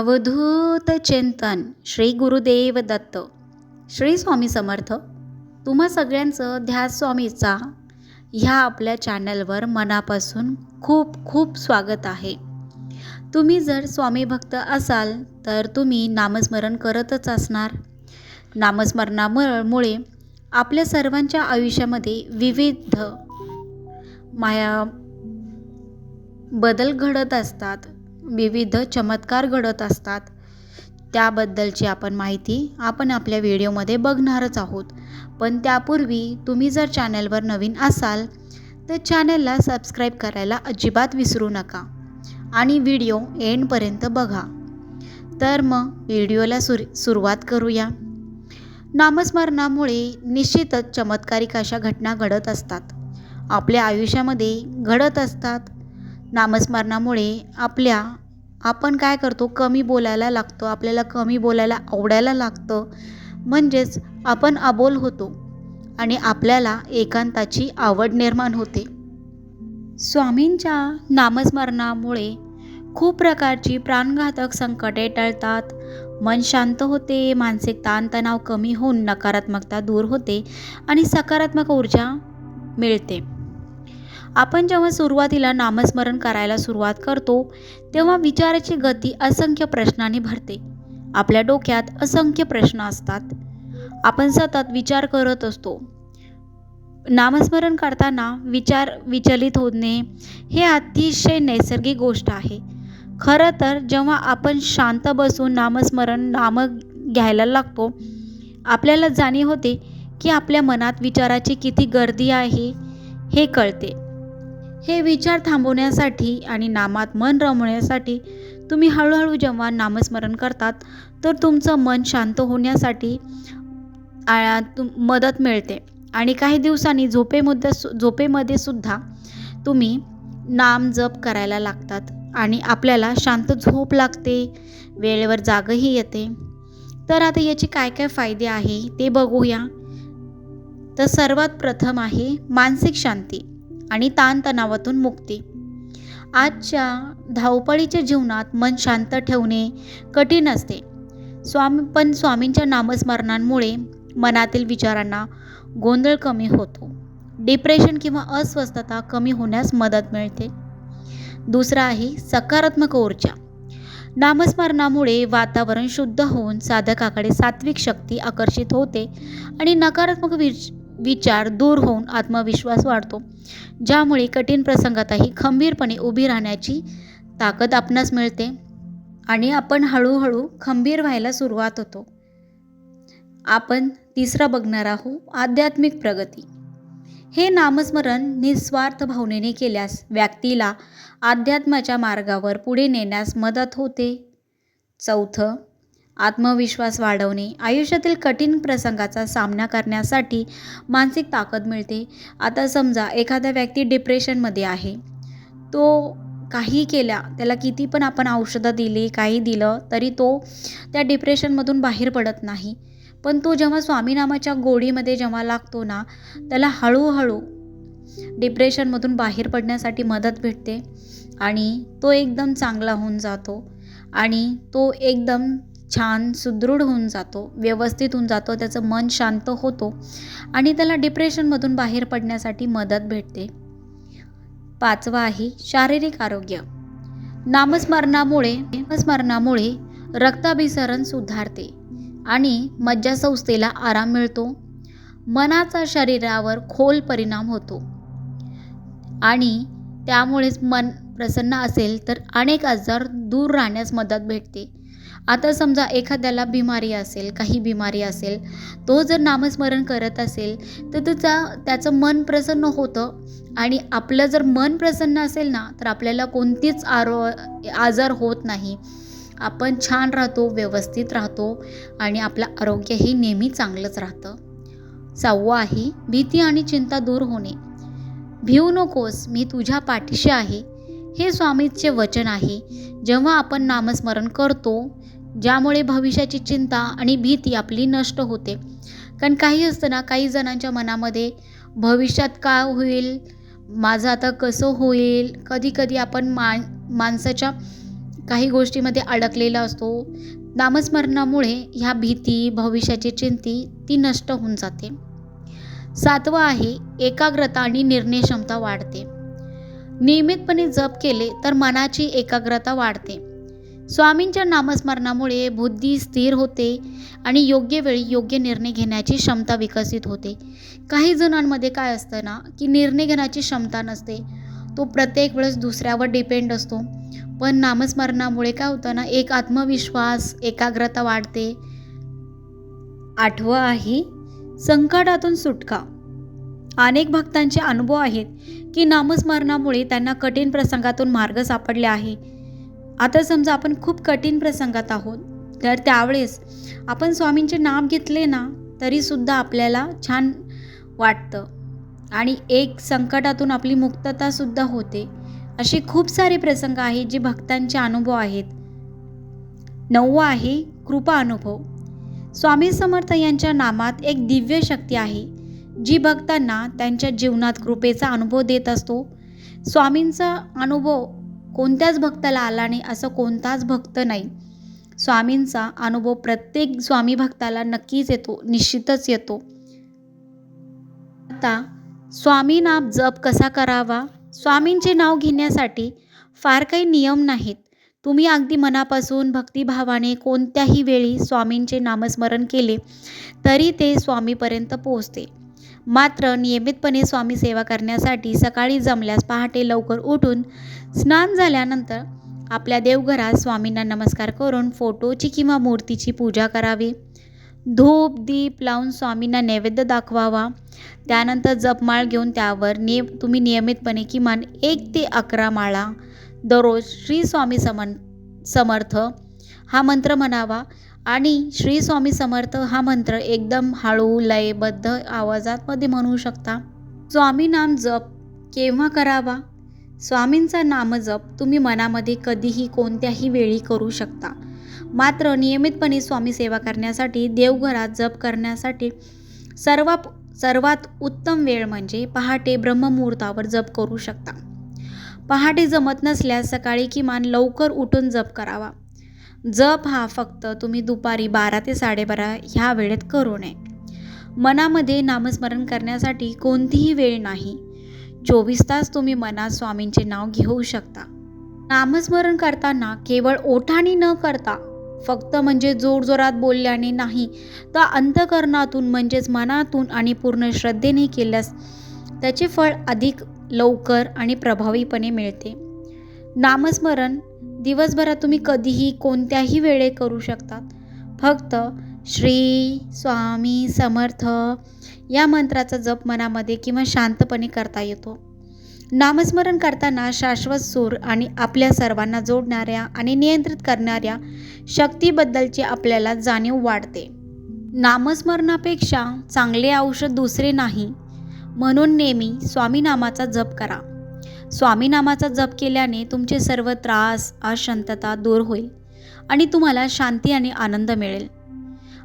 अवधूत चिंतन श्री गुरुदेव दत्त. श्री स्वामी समर्थ तुम्हा सगळ्यांचं ध्यास स्वामीचा ह्या आपल्या चॅनलवर मनापासून खूप खूप स्वागत आहे. तुम्ही जर स्वामी भक्त असाल तर तुम्ही नामस्मरण करतच असणार. नामस्मरणामुळे आपल्या सर्वांच्या आयुष्यामध्ये विविध माया बदल घडत असतात. विविध चमत्कार घडत असतात. त्याबद्दलची आपण माहिती आपण आपल्या व्हिडिओमध्ये बघणारच आहोत. पण त्यापूर्वी तुम्ही जर चॅनलवर नवीन असाल तर चॅनलला सबस्क्राईब करायला अजिबात विसरू नका आणि व्हिडिओ एंडपर्यंत बघा. तर मग व्हिडिओला सुर सुरुवात करूया. नामस्मरणामुळे निश्चितच चमत्कारिक अशा घटना घडत असतात. आपल्या आयुष्यामध्ये घडत असतात. नामस्मरणामुळे आपल्या आपण काय करतो? कमी बोलायला लागतो. आपल्याला कमी बोलायला आवडायला लागतं. म्हणजेच आपण अबोल होतो आणि आपल्याला एकांताची आवड निर्माण होते. स्वामींच्या नामस्मरणामुळे खूप प्रकारची प्राणघातक संकटे टळतात. मन शांत होते मानसिक ताणतणाव कमी होऊन नकारात्मकता दूर होते आणि सकारात्मक ऊर्जा मिळते. आपण जेव्हा सुरुवातीला नामस्मरण करायला सुरुवात करतो तेव्हा विचाराची गती असंख्य प्रश्नांनी भरते. आपल्या डोक्यात असंख्य प्रश्न असतात. आपण सतत विचार करत असतो. नामस्मरण करताना विचार विचलित होणे हे अतिशय नैसर्गिक गोष्ट आहे. खरं तर जेव्हा आपण शांत बसून नामस्मरण नाम घ्यायला लागतो आपल्याला जाणीव होते की आपल्या मनात विचाराची किती गर्दी आहे हे कळते. हे विचार थांबवण्यासाठी आणि नामात मन रमवण्यासाठी तुम्ही हळूहळू जेव्हा नामस्मरण करतात तर तुमचं मन शांत होण्यासाठी मदत मिळते. आणि काही दिवसांनी झोपेमध्ये सु झोपेमध्ये सुद्धा तुम्ही नाम जप करायला लागतात आणि आपल्याला शांत झोप लागते वेळेवर जागही येते. तर आता याचे काय काय फायदे आहे ते बघूया. तर सर्वात प्रथम आहे मानसिक शांती. आणि ताणतणावातून मुक्ती. आजच्या धावपळीच्या जीवनात मन शांत ठेवणे कठीण असते. स्वामी पण स्वामींच्या नामस्मरणांमुळे मनातील विचारांना गोंधळ कमी होतो. डिप्रेशन किंवा अस्वस्थता कमी होण्यास मदत मिळते. दुसरा आहे सकारात्मक ऊर्जा. नामस्मरणामुळे वातावरण शुद्ध होऊन साधकाकडे सात्विक शक्ती आकर्षित होते आणि नकारात्मक विचार दूर होऊन आत्मविश्वास वाढतो. ज्यामुळे कठीण प्रसंगातही खंबीरपणे उभी राहण्याची ताकद आपणास मिळते आणि आपण हळूहळू खंबीर व्हायला सुरुवात होतो. आपण तिसरा बघणार आहोत आध्यात्मिक प्रगती. हे नामस्मरण निस्वार्थ भावनेने केल्यास व्यक्तीला अध्यात्माच्या मार्गावर पुढे नेण्यास मदत होते. चौथं आत्मविश्वास वाढवणे आयुष्यातील कठीण प्रसंगाचा सामना करण्यासाठी मानसिक ताकद मिळते. आता समजा एखादा व्यक्ती डिप्रेशनमध्ये आहे. तो काही केल्या त्याला किती पण आपण औषधं दिली काही दिलं तरी तो त्या डिप्रेशनमधून बाहेर पडत नाही. पण तो जेव्हा स्वामीनामाच्या गोडीमध्ये जेव्हा लागतो ना त्याला हळूहळू डिप्रेशनमधून बाहेर पडण्यासाठी मदत भेटते आणि तो एकदम चांगला होऊन जातो आणि तो एकदम छान सुदृढ होऊन जातो व्यवस्थित होऊन जातो त्याचं मन शांत होतो आणि त्याला डिप्रेशनमधून बाहेर पडण्यासाठी मदत भेटते. पाचवा आहे शारीरिक आरोग्य. नामस्मरणामुळे नामस्मरणामुळे रक्ताभिसरण सुधारते आणि मज्जासंस्थेला आराम मिळतो. मनाचा शरीरावर खोल परिणाम होतो आणि त्यामुळेच मन प्रसन्न असेल तर अनेक आजार दूर राहण्यास मदत भेटते. आता समजा एखाद्याला बिमारी असेल काही बिमारी असेल तो जर नामस्मरण करत असेल तर त्याचा त्याचं मन प्रसन्न होतं. आणि आपलं जर मन प्रसन्न असेल ना तर आपल्याला कोणतीच आरो आजार होत नाही. आपण छान राहतो व्यवस्थित राहतो आणि आपलं आरोग्यही नेहमी चांगलंच राहतं. सहावं आहे भीती आणि चिंता दूर होणे. भिऊ नकोस मी तुझ्या पाठीशी आहे. हे स्वामीचे वचन आहे. जेव्हा आपण नामस्मरण करतो ज्यामुळे भविष्याची चिंता आणि भीती आपली नष्ट होते. कारण काही असतं ना काही जणांच्या मनामध्ये भविष्यात काय होईल? माझं आता कसं होईल? कधी कधी आपण मा माणसाच्या काही गोष्टीमध्ये अडकलेला असतो. नामस्मरणामुळे ह्या भीती भविष्याची चिंती ती नष्ट होऊन जाते. सातवं आहे एकाग्रता आणि निर्णय क्षमता वाढते. नियमितपणे जप केले तर मनाची एकाग्रता वाढते. स्वामींच्या नामस्मरणामुळे बुद्धी स्थिर होते आणि योग्य वेळी योग्य निर्णय घेण्याची क्षमता विकसित होते. काही जणांमध्ये काय असतं ना की निर्णय घेण्याची क्षमता नसते. तो प्रत्येक वेळेस दुसऱ्यावर डिपेंड असतो. पण नामस्मरणामुळे काय होतं ना एक आत्मविश्वास एकाग्रता वाढते. आठवं आहे संकटातून सुटका. अनेक भक्तांचे अनुभव आहेत की नामस्मरणामुळे त्यांना कठीण प्रसंगातून मार्ग सापडले आहे. आता समजा आपण खूप कठीण प्रसंगात आहोत तर त्यावेळेस आपण स्वामींचे नाम घेतले ना तरीसुद्धा आपल्याला छान वाटतं. आणि एक संकटातून आपली मुक्ततासुद्धा होते. असे खूप सारे प्रसंग आहेत जे भक्तांचे अनुभव आहेत. नववा आहे कृपा अनुभव. स्वामी समर्थ यांच्या नामात एक दिव्य शक्ती आहे जी भक्तांना त्यांच्या जीवनात कृपेचा अनुभव देत असतो. स्वामींचा अनुभव कोणत्याच भक्ताला आला नाही असं कोणताच भक्त नाही. स्वामींचा अनुभव प्रत्येक स्वामी भक्ताला नक्कीच येतो निश्चितच येतो. आता स्वामी नाम जप कसा करावा? स्वामींचे नाव घेण्यासाठी फार काही नियम नाहीत. तुम्ही अगदी मनापासून भक्तिभावाने कोणत्याही वेळी स्वामींचे नामस्मरण केले तरी ते स्वामीपर्यंत पोहोचते. मात्र नियमितपणे स्वामी सेवा करण्यासाठी सकाळी जमल्यास पहाटे लवकर उठून स्नान झाल्यानंतर आपल्या देवघरात स्वामींना नमस्कार करून फोटोची किंवा मूर्तीची पूजा करावी. धूप दीप लावून स्वामींना नैवेद्य दाखवावा. त्यानंतर जपमाळ घेऊन त्यावर निय तुम्ही नियमितपणे किमान एक ते अकरा माळा दररोज श्री स्वामी समन समर्थ हा मंत्र म्हणावा. आणि श्री स्वामी समर्थ हा मंत्र एकदम हळू लयबद्ध आवाजातमध्ये म्हणू शकता. स्वामी नाम जप केव्हा करावा? स्वामींचा नामजप तुम्ही मनामध्ये कधीही कोणत्याही वेळी करू शकता. मात्र नियमितपणे स्वामी सेवा करण्यासाठी देवघरात जप करण्यासाठी सर्वात सर्वात उत्तम वेळ म्हणजे पहाटे ब्रह्ममुहूर्तावर जप करू शकता. पहाटे जमत नसल्यास सकाळी किमान लवकर उठून जप करावा. जप हा फक्त तुम्ही दुपारी बारा ते साडेबारा ह्या वेळेत करू नये. मनामध्ये नामस्मरण करण्यासाठी कोणतीही वेळ नाही. चोवीस तास तुम्ही मनात स्वामींचे नाव घेऊ शकता. नामस्मरण करताना केवळ ओठाणी न करता फक्त म्हणजे जोरजोरात बोलल्याने नाही तर अंतकरणातून म्हणजेच मनातून आणि पूर्ण श्रद्धेने केल्यास त्याचे फळ अधिक लवकर आणि प्रभावीपणे मिळते. नामस्मरण दिवसभरात तुम्ही कधीही कोणत्याही वेळे करू शकतात फक्त श्री स्वामी समर्थ. या मंत्राचा जप मनामध्ये किंवा शांतपणे करता येतो. नामस्मरण करताना शाश्वत सूर आणि आपल्या सर्वांना जोडणाऱ्या आणि नियंत्रित करणाऱ्या शक्तीबद्दलची आपल्याला जाणीव वाढते. नामस्मरणापेक्षा चांगले औषध दुसरे नाही म्हणून नेहमी स्वामी नामाचा जप करा. स्वामी नामाचा जप केल्याने तुमचे सर्व त्रास अशांतता दूर होईल आणि तुम्हाला शांती आणि आनंद मिळेल.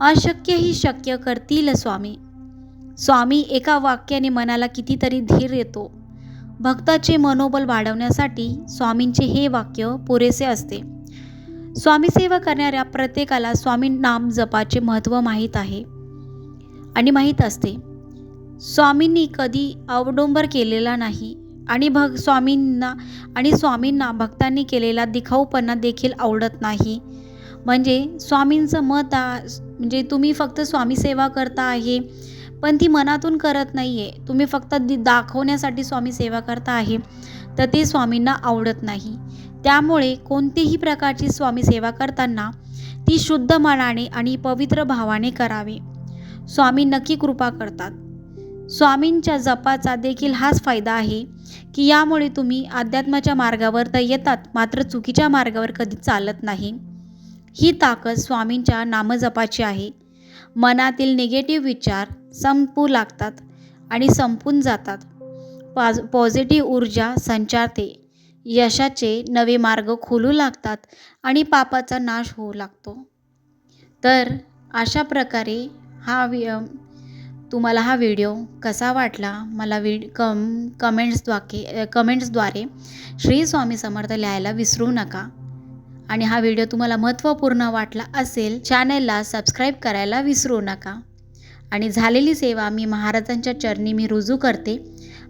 अशक्यही शक्य करतील स्वामी. स्वामी एका वाक्याने मनाला कितीतरी धीर येतो. भक्ताचे मनोबल वाढवण्यासाठी स्वामींचे हे वाक्य पुरेसे असते. स्वामी सेवा करणाऱ्या प्रत्येकाला स्वामी नाम जपाचे महत्त्व माहीत आहे आणि माहीत असते. स्वामींनी कधी अवडंबर केलेला नाही आणि भग स्वामींना आणि स्वामींना भक्तांनी केलेला दिखाऊपणा देखील आवडत नाही. म्हणजे स्वामींचं मत आ म्हणजे तुम्ही फक्त स्वामी सेवा करता आहे पण ती मनातून करत नाही आहे तुम्ही फक्त दी दाखवण्यासाठी स्वामी सेवा करता आहे तर ते स्वामींना आवडत नाही. त्यामुळे कोणतीही प्रकारची स्वामी सेवा करताना ती शुद्ध मनाने आणि पवित्र भावाने करावी. स्वामी नक्की कृपा करतात. स्वामींच्या जपाचा देखील हाच फायदा आहे की यामुळे तुम्ही अध्यात्माच्या मार्गावर तर येतात मात्र चुकीच्या मार्गावर कधी चालत नाही. ही ताकद स्वामींच्या नामजपाची आहे. मनातील निगेटिव्ह विचार संपू लागतात आणि संपून जातात. पाज पॉझिटिव्ह ऊर्जा संचारते. यशाचे नवे मार्ग खोलू लागतात आणि पापाचा नाश होऊ लागतो. तर अशा प्रकारे हा वि तुम्हाला हा व्हिडिओ कसा वाटला? मला विड कम कमेंट्सद्वाके कमेंट्सद्वारे श्री स्वामी समर्थ लिहायला विसरू नका. आणि हा व्हिडिओ तुम्हाला महत्त्वपूर्ण वाटला असेल चॅनलला सबस्क्राईब करायला विसरू नका. आणि झालेली सेवा मी महाराजांच्या चरणी मी रुजू करते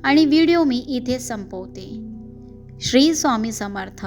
आणि व्हिडिओ मी इथे संपवते. श्री स्वामी समर्थ.